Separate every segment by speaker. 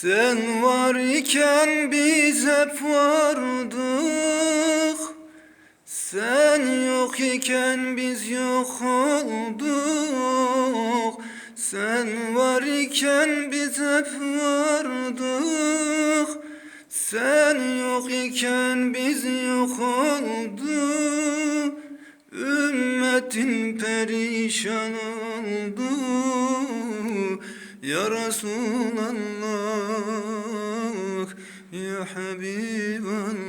Speaker 1: Sen var iken biz hep vardık Sen yok iken biz yok olduk. Sen var iken biz hep vardık Sen yok iken biz yok olduk. Ümmetin perişan oldu Ya Resulallah Ya Habiballah.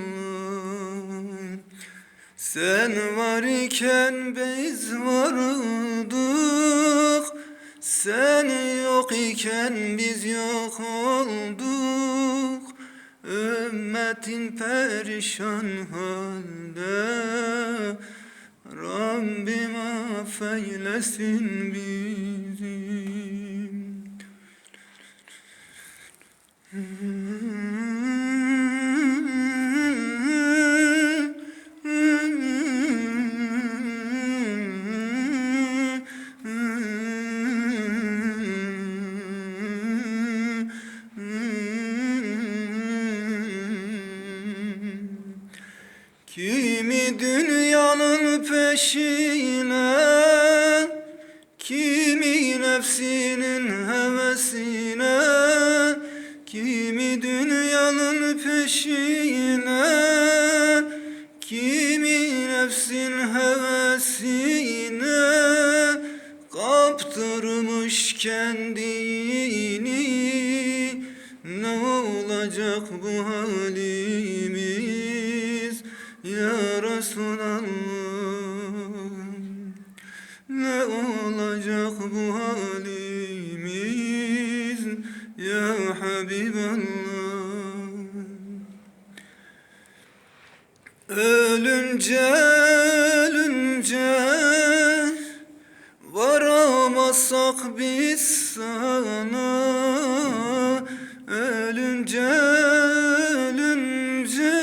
Speaker 1: Sen var iken biz vardık Sen yok iken biz yok olduk. Ümmetin perişan halde. Rabbim affeylesin bizi Kimi dünyanın peşine? Kimi nefsinin hevesine? Kimi dünyanın peşine? Kimi nefsin hevesine? Kaptırmış kendini. Ne olacak bu halimiz Ölünce ölünce varamazsak biz sana. Ölünce ölünce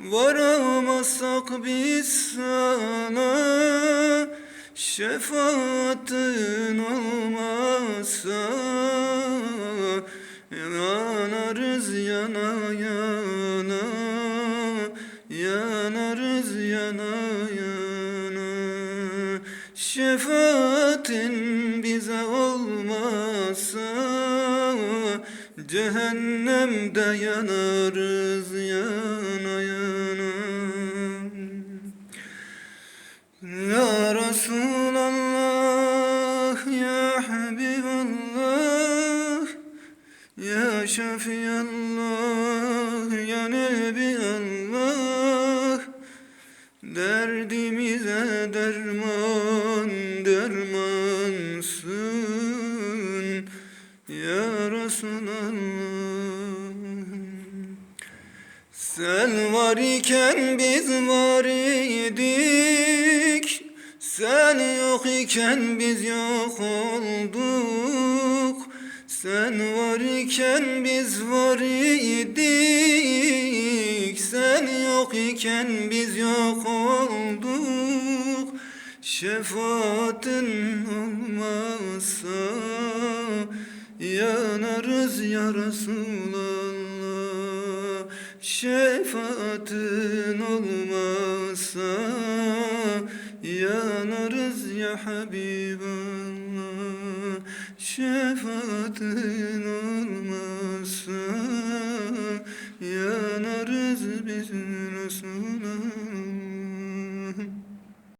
Speaker 1: varamazsak biz sana. Şefaatin olmazsa Yanarız yana yana. Yanarız yana yana. Şefaatin bize olmazsa Cehennemde yanarız yana Ya Şefiallah, Ya Nebiallah Derdimize derman dermansın. Ya Resulallah sen var iken biz var idik. Sen yok iken biz yok olduk Sen var iken biz var idik. Sen yok iken biz yok olduk. Şefaatin olmazsa Yanarız ya Resulallah. Şefaatin olmazsa Yanarız ya Habiballah Şefaatin olmazsa